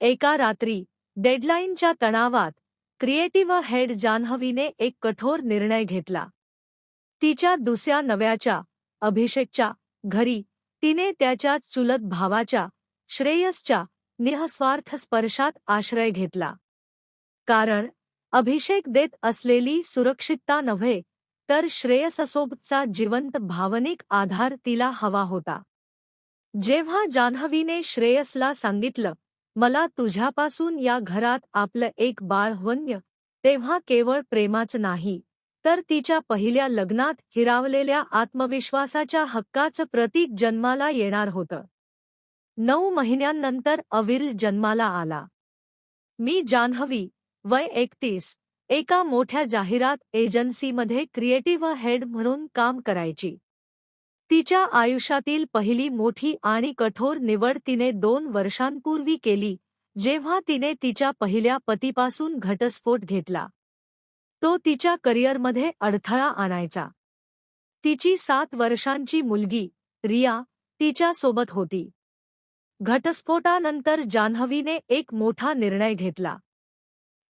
एका रात्री डेडलाईनच्या तणावात क्रिएटिव्ह हेड जान्हवीने एक कठोर निर्णय घेतला. तिच्या दुसऱ्या नव्याच्या अभिषेकच्या घरी तिने त्याच्या चुलत भावाच्या श्रेयसच्या निःस्वार्थ स्पर्शात आश्रय घेतला. कारण अभिषेक देत असलेली सुरक्षितता नव्हे तर श्रेयससोबतचा जिवंत भावनिक आधार तिला हवा होता. जेव्हा जान्हवीने श्रेयसला सांगितलं मला तुझ्यापासून या घरात आपलं एक बाळ वन्य तेव्हा केवळ प्रेमाच नाही तर तिच्या पहिल्या लग्नात हिरावलेल्या आत्मविश्वासाच्या हक्काचं प्रतीक जन्माला येणार होतं. नऊ महिन्यांनंतर अविर जन्माला आला. मी जान्हवी वय एकतीस एका मोठ्या जाहिरात एजन्सीमध्ये क्रिएटिव्ह हेड म्हणून काम करायची. तिच्या आयुष्यातील पहिली मोठी आणि कठोर निवड तिने दोन वर्षांपूर्वी केली जेव्हा तिने तिच्या पहिल्या पतीपासून घटस्फोट घेतला. तो तिच्या करिअरमध्ये अडथळा आणायचा. तिची सात वर्षांची मुलगी रिया तिच्यासोबत होती. घटस्फोटानंतर जान्हवीने एक मोठा निर्णय घेतला.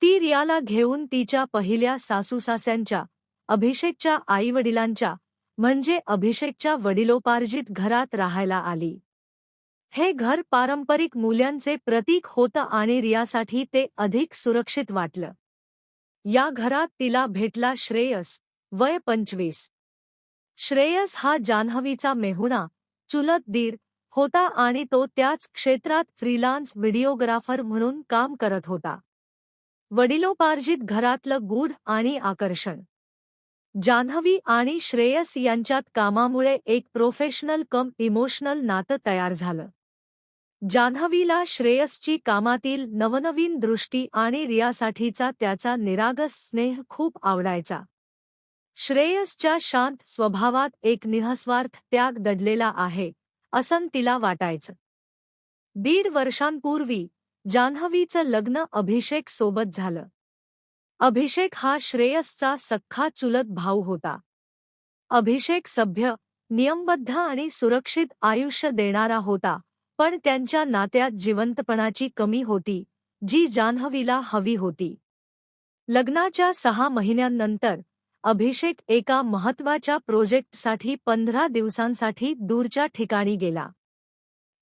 ती रियाला घेऊन तिच्या पहिल्या सासूसास्यांच्या अभिषेकच्या आईवडिलांच्या म्हणजे अभिषेकच्या वडिलोपार्जित घरात राहायला आली. हे घर पारंपरिक मूल्यांचे प्रतीक होतं आणि रियासाठी ते अधिक सुरक्षित वाटलं. या घरात तिला भेटला श्रेयस वय पंचवीस. श्रेयस हा जान्हवीचा मेहुणा चुलत दीर होता आणि तो त्याच क्षेत्रात फ्रीलान्स व्हिडिओग्राफर म्हणून काम करत होता. वडिलोपार्जित घरातलं गूढ आणि आकर्षण. जान्हवी आणि श्रेयस यांच्यात कामामुळे एक प्रोफेशनल कम इमोशनल नातं तयार झालं. जान्हवीला श्रेयसची कामातील नवनवीन दृष्टी आणि रियासाठीचा त्याचा निरागस स्नेह खूप आवडायचा. श्रेयसच्या शांत स्वभावात एक निहस्वार्थ त्याग दडलेला आहे असं तिला वाटायचं. दीड वर्षांपूर्वी जान्हवीचं लग्न अभिषेक सोबत झालं. अभिषेक हा श्रेयसचा सख्खा चुलत भाऊ होता. अभिषेक सभ्य नियमबद्ध आणि सुरक्षित आयुष्य देणारा होता पण त्यांच्या नात्यात जिवंतपणाची कमी होती जी जान्हवीला हवी होती. लग्नाच्या सहा महिन्यांनंतर अभिषेक एका महत्त्वाच्या प्रोजेक्टसाठी पंधरा दिवसांसाठी दूरच्या ठिकाणी गेला.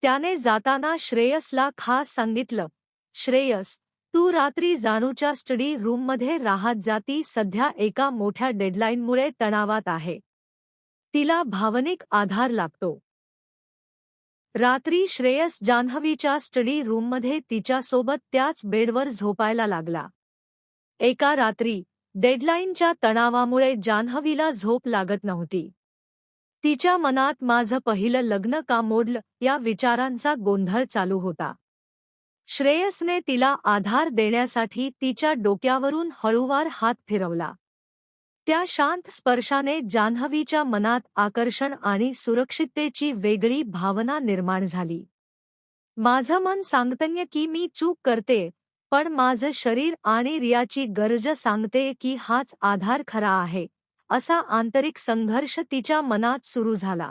त्याने जाताना श्रेयसला खास सांगितलं श्रेयस तू रात्री जाणूच्या स्टडी रूममध्ये राहत जाती सध्या एका मोठ्या डेडलाईनमुळे तणावात आहे. तिला भावनिक आधार लागतो. रात्री श्रेयस जान्हवीच्या स्टडी रूममध्ये तिच्यासोबत त्याच बेडवर झोपायला लागला. एका रात्री डेडलाईनच्या तणावामुळे जान्हवीला झोप लागत नव्हती. तिच्या मनात माझं पहिलं लग्न का मोडलं या विचारांचा गोंधळ चालू होता. श्रेयसने तिला आधार देण्यासाठी तिच्या डोक्यावरून हळूवार हात फिरवला. त्या शांत स्पर्शाने जान्हवीच्या मनात आकर्षण आणि सुरक्षिततेची वेगळी भावना निर्माण झाली. माझं मन सांगतन्य की मी चूक करते पण माझं शरीर आणि रियाची गरज सांगते की हाच आधार खरा आहे असा आंतरिक संघर्ष तिच्या मनात सुरू झाला.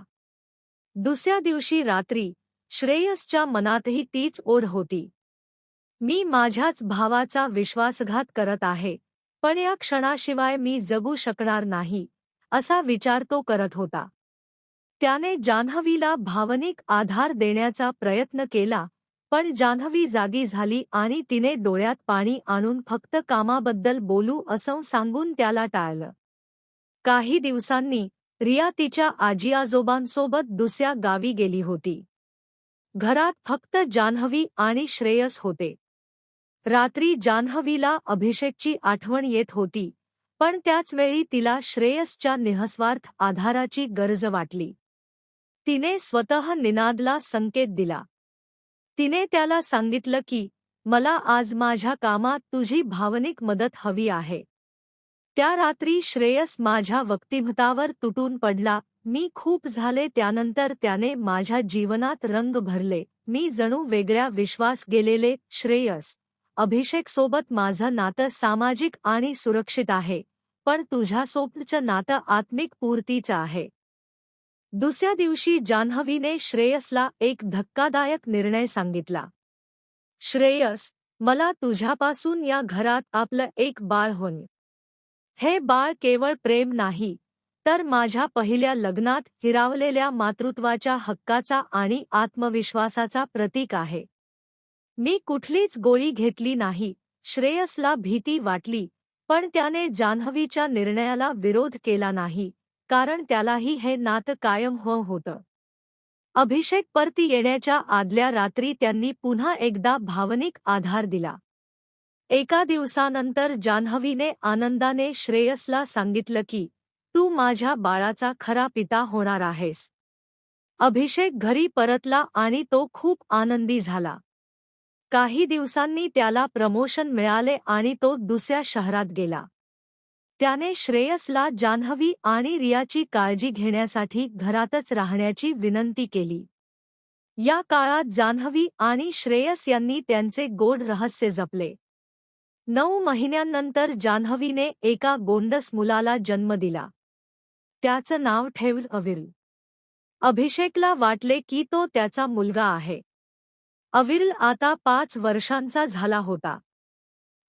दुसऱ्या दिवशी रात्री श्रेयसच्या मनातही तीच ओढ होती. मी माझ्याच भावाचा विश्वासघात करत आहे पण या क्षणाशिवाय मी जगू शकणार नाही असा विचार तो करत होता. त्याने जान्हवीला भावनिक आधार देण्याचा प्रयत्न केला पण जान्हवी जागी झाली आणि तिने डोळ्यात पाणी आणून फक्त कामाबद्दल बोलू असं सांगून त्याला टाळलं. काही दिवसांनी रिया तिच्या आजी आजोबांसोबत दुसऱ्या गावी गेली होती. घरात फक्त जान्हवी आणि श्रेयस होते. रात्री जान्हवीला अभिषेकची आठवण येत होती पण त्याचवेळी तिला श्रेयसच्या निहस्वार्थ आधाराची गरज वाटली. तिने स्वतः निनादला संकेत दिला. तिने त्याला सांगितलं की मला आज माझ्या कामात तुझी भावनिक मदत हवी आहे. त्या रात्री श्रेयस माझ्या वक्तिभतावर तुटून पडला. मी खूप झाले त्यानंतर त्याने माझ्या जीवनात रंग भरले. मी जणू वेगळ्या विश्वास गेलेले श्रेयस अभिषेकसोबत माझं नातं सामाजिक आणि सुरक्षित आहे पण तुझ्यासोबतचं नातं आत्मिक पूर्तीचं आहे. दुसऱ्या दिवशी जान्हवीने श्रेयसला एक धक्कादायक निर्णय सांगितला. श्रेयस मला तुझ्यापासून या घरात आपलं एक बाळ होण हे बाळ केवळ प्रेम नाही तर माझ्या पहिल्या लग्नात हिरावलेल्या मातृत्वाच्या हक्काचा आणि आत्मविश्वासाचा प्रतीक आहे. मी कुठलीच गोळी घेतली नाही. श्रेयसला भीती वाटली पण त्याने जान्हवीच्या निर्णयाला विरोध केला नाही कारण त्यालाही हे नातं कायम हो होतं. अभिषेक परती येण्याच्या आदल्या रात्री त्यांनी पुन्हा एकदा भावनिक आधार दिला. एका दिवसानंतर जान्हवीने आनंदाने श्रेयसला सांगितलं की तू माझ्या बाळाचा खरा पिता होणार आहेस. अभिषेक घरी परतला आणि तो खूप आनंदी झाला. काही दिवसांनी त्याला प्रमोशन मिळाले आणि तो दुसऱ्या शहरात गेला. त्याने श्रेयसला जान्हवी आणि रियाची काळजी घेण्यासाठी घरातच राहण्याची विनंती केली. या काळात जान्हवी आणि श्रेयस यांनी त्यांचे गोड रहस्य जपले. नऊ महिन्यांनंतर जान्हवीने एका गोंडस मुलाला जन्म दिला. त्याचं नाव ठेवलं अविल अभिषेकला वाटले की तो त्याचा मुलगा आहे. अविरल आता पाच वर्षांचा झाला होता.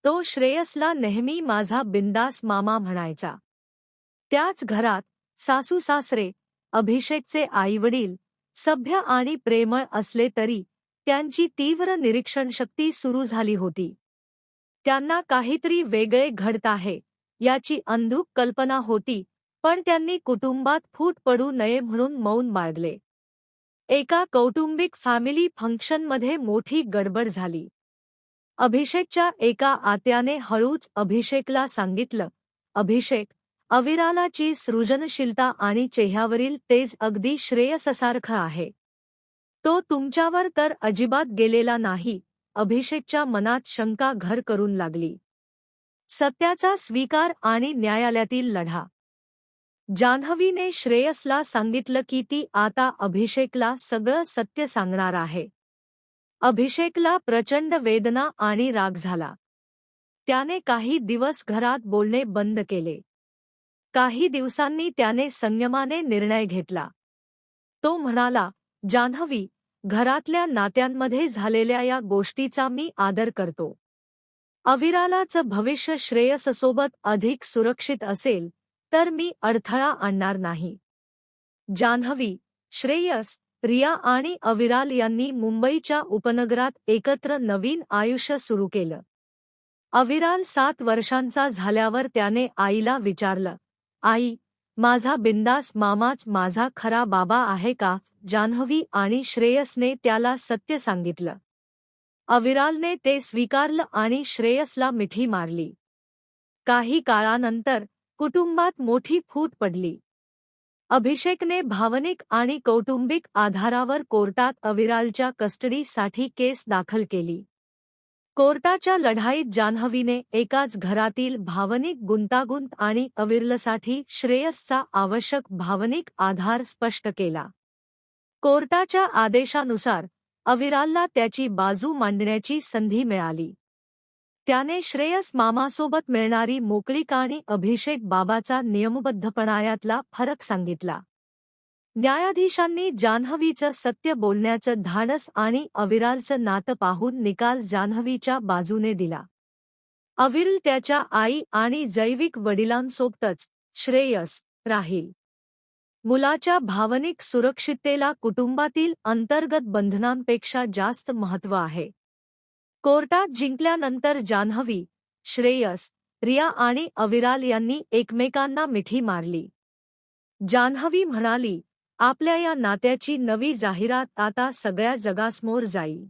तो श्रेयसला नेहमी माझा बिंदास मामा म्हणायचा. त्याच घरात सासू सासरे अभिषेकचे आईवडील सभ्य आणि प्रेमळ असले तरी त्यांची तीव्र निरीक्षणशक्ती सुरू झाली होती. त्यांना काहीतरी वेगळे घडत आहे याची अंधूक कल्पना होती पण त्यांनी कुटुंबात फूट पडू नये म्हणून मौन बाळगले एका कौटुंबिक फॅमिली फंक्शनमध्ये मोठी गडबड झाली. अभिषेकच्या एका आत्याने हळूच अभिषेकला सांगितलं अभिषेक अविरालाची सृजनशीलता आणि चेह्यावरील तेज अगदी श्रेयससारखं आहे. तो तुमच्यावर तर अजिबात गेलेला नाही. अभिषेकच्या मनात शंका घर करून लागली. सत्याचा स्वीकार आणि न्यायालयातील लढा जान्हवीने श्रेयसला सांगितलं की ती आता अभिषेकला सगळं सत्य सांगणार आहे. अभिषेकला प्रचंड वेदना आणि राग झाला. त्याने काही दिवस घरात बोलणे बंद केले. काही दिवसांनी त्याने संयमाने निर्णय घेतला. तो म्हणाला जान्हवी घरातल्या नात्यांमध्ये झालेल्या या गोष्टीचा मी आदर करतो. अविरालाचं भविष्य श्रेयससोबत अधिक सुरक्षित असेल तर मी अडथळा आणणार नाही. जान्हवी श्रेयस रिया आणि अविराल यांनी मुंबईच्या उपनगरात एकत्र नवीन आयुष्य सुरू केलं. अविराल सात वर्षांचा झाल्यावर त्याने आईला विचारलं आई माझा बिंदास मामाच माझा खरा बाबा आहे का? जान्हवी आणि श्रेयसने त्याला सत्य सांगितलं. अविरालने ते स्वीकारलं आणि श्रेयसला मिठी मारली. काही काळानंतर कुटुंबात मोठी फूट पडली. अभिषेकने भावनिक आणि कौटुंबिक आधारावर कोर्टात अविरालच्या कस्टडीसाठी केस दाखल केली. कोर्टाच्या लढाईत जान्हवीने एकाच घरातील भावनिक गुंतागुंत आणि अविरलसाठी श्रेयसचा आवश्यक भावनिक आधार स्पष्ट केला. कोर्टाच्या आदेशानुसार अविरालला त्याची बाजू मांडण्याची संधी मिळाली. त्याने श्रेयस मामासोबत मिळणारी मोकळीक आणि अभिषेक बाबाचा नियमबद्धपणायातला फरक सांगितला. न्यायाधीशांनी जान्हवीचं सत्य बोलण्याचं धाडस आणि अविरालचं नातं पाहून निकाल जान्हवीच्या बाजूने दिला. अविरल त्याच्या आई आणि जैविक वडिलांसोबतच श्रेयस राहील. मुलाच्या भावनिक सुरक्षिततेला कुटुंबातील अंतर्गत बंधनांपेक्षा जास्त महत्त्व आहे. कोर्टात जिंकल्यानंतर जान्हवी श्रेयस रिया आणि अविराल यांनी एकमेकांना मिठी मारली. जान्हवी म्हणाली आपल्या या नात्याची नवी जाहिरात आता सगळ्या जगासमोर जाईल.